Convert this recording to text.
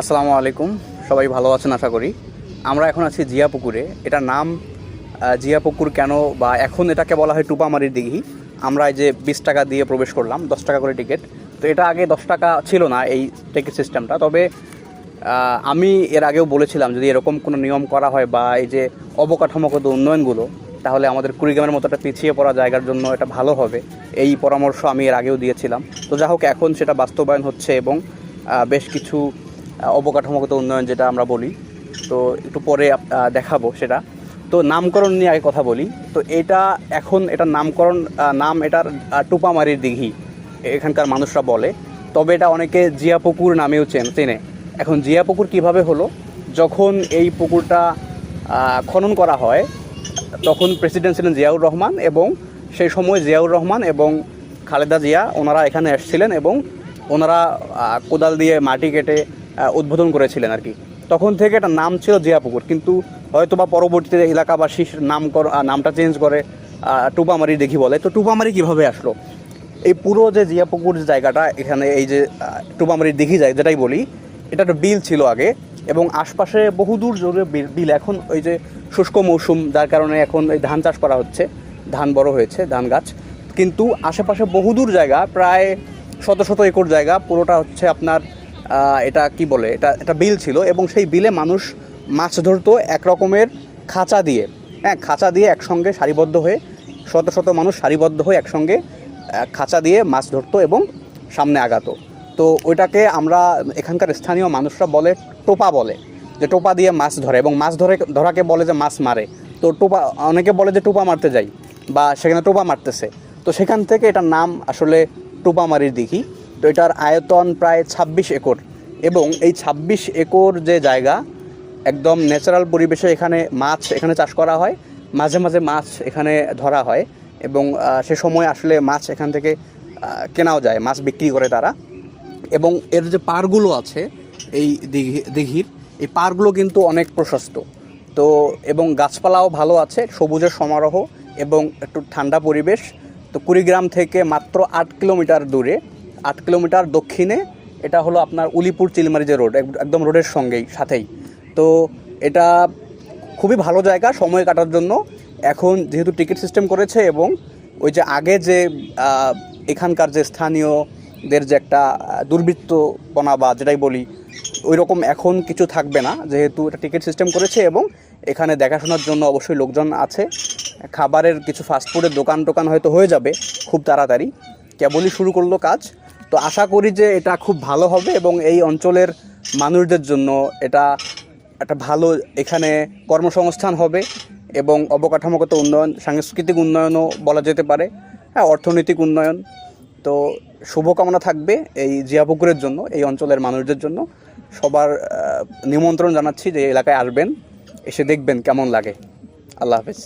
আসসালামু আলাইকুম, সবাই ভালো আছেন আশা করি। আমরা এখন আছি জিয়া পুকুরে এটার নাম জিয়া পুকুর কেন বা এখন এটাকে বলা হয় টুপামারির দিঘি। আমরা এই যে বিশ টাকা দিয়ে প্রবেশ করলাম, দশ টাকা করে টিকিট। তো এটা আগে দশ টাকা ছিল না এই টিকিট সিস্টেমটা। তবে আমি এর আগেও বলেছিলাম, যদি এরকম কোনো নিয়ম করা হয় বা এই যে অবকাঠামোগত উন্নয়নগুলো, তাহলে আমাদের কুড়িগ্রামের মতো একটা পিছিয়ে পড়া জায়গার জন্য এটা ভালো হবে। এই পরামর্শ আমি এর আগেও দিয়েছিলাম। তো যা হোক, এখন সেটা বাস্তবায়ন হচ্ছে এবং বেশ কিছু অবকাঠামোগত উন্নয়ন যেটা আমরা বলি। তো একটু পরে দেখাবো সেটা। তো নামকরণ নিয়ে আগে কথা বলি। তো এটা এখন এটার নামকরণ নাম এটার টুপামারির দিঘি, এখানকার মানুষরা বলে। তবে এটা অনেকে জিয়া পুকুর নামেও চেন, চেনে। এখন জিয়া পুকুর কীভাবে হলো? যখন এই পুকুরটা খনন করা হয়, তখন প্রেসিডেন্ট ছিলেন জিয়াউর রহমান এবং সেই সময় জিয়াউর রহমান এবং খালেদা জিয়া ওনারা এখানে এসেছিলেন এবং ওনারা কোদাল দিয়ে মাটি কেটে উদ্বোধন করেছিলেন আর কি। তখন থেকে এটা নাম ছিল জিয়াপুকুর কিন্তু হয়তো বা পরবর্তীতে এলাকাবাসী নাম নামটা চেঞ্জ করে টুপামারি দেখি বলে। তো টুপামারি কীভাবে আসলো? এই পুরো যে জিয়াপুকুর জায়গাটা এখানে এই যে আহ, টুপামারির দিঘি যায় যেটাই বলি এটা একটা বিল ছিল আগে এবং আশপাশে বহুদূর জুড়ে বিল- এখন ওই যে শুষ্ক মৌসুম যার কারণে এখন এই ধান চাষ করা হচ্ছে। ধান বড় হয়েছে ধান গাছ। কিন্তু আশেপাশে বহুদূর জায়গা প্রায় শত শত একর জায়গা পুরোটা হচ্ছে আপনার এটা কি বলে? এটা এটা বিল ছিল এবং সেই বিলে মানুষ মাছ ধরতো এক রকমের খাঁচা দিয়ে। হ্যাঁ খাঁচা দিয়ে একসঙ্গে সারিবদ্ধ হয়ে, শত শত মানুষ সারিবদ্ধ হয়ে একসঙ্গে খাঁচা দিয়ে মাছ ধরতো এবং সামনে আগাতো। তো ওইটাকে আমরা এখানকার স্থানীয় মানুষরা বলে টোপা বলে, যে টোপা দিয়ে মাছ ধরে এবং মাছ ধরে, ধরাকে বলে যে মাছ মারে। তো টোপা, অনেকে বলে যে টোপা মারতে যাই বা সেখানে টোপা মারতেছে। তো সেখান থেকে এটার নাম আসলে টোপামারির দিঘি। তো এটার আয়তন প্রায় ছাব্বিশ একর এবং এই ছাব্বিশ একর যে জায়গা, একদম ন্যাচারাল পরিবেশে এখানে মাছ এখানে চাষ করা হয়, মাঝে মাঝে মাছ এখানে ধরা হয় এবং সে সময় আসলে মাছ এখান থেকে কেনাও যায়, মাছ বিক্রি করে তারা এবং এর যে পারগুলো আছে, এই দিঘি, দিঘির, এই পারগুলো কিন্তু অনেক প্রশস্ত। তো, এবং গাছপালাও ভালো আছে, সবুজের সমারোহ এবং একটু ঠান্ডা পরিবেশ। তো কুড়িগ্রাম থেকে মাত্র আট কিলোমিটার দূরে আট কিলোমিটার দক্ষিণে, এটা হলো আপনার উলিপুর চিলমারি যে রোড, এক- একদম রোডের সঙ্গেই, সাথেই। তো এটা খুবই ভালো জায়গা সময় কাটার জন্য। এখন যেহেতু টিকিট সিস্টেম করেছে এবং ওই যে আগে যে এখানকার যে স্থানীয়দের যে একটা দুর্বৃত্তপনা বা যেটাই বলি ওই রকম এখন কিছু থাকবে না। যেহেতু এটা টিকিট সিস্টেম করেছে এবং এখানে দেখাশোনার জন্য অবশ্যই লোকজন আছে। খাবারের কিছু ফাস্টফুডের দোকান টোকান হয়তো হয়ে যাবে খুব তাড়াতাড়ি। কেবলই শুরু করল কাজ। তো আশা করি যে এটা খুব ভালো হবে এবং এই অঞ্চলের মানুষদের জন্য এটা একটা ভালো এখানে কর্মসংস্থান হবে এবং অবকাঠামোগত উন্নয়ন, সাংস্কৃতিক উন্নয়নও বলা যেতে পারে। হ্যাঁ অর্থনৈতিক উন্নয়ন। তো শুভকামনা থাকবে এই জিয়াপুকুরের জন্য, এই অঞ্চলের মানুষদের জন্য। সবার নিমন্ত্রণ জানাচ্ছি যে এলাকায় আসবেন, এসে দেখবেন কেমন লাগে। আল্লাহ হাফেজ।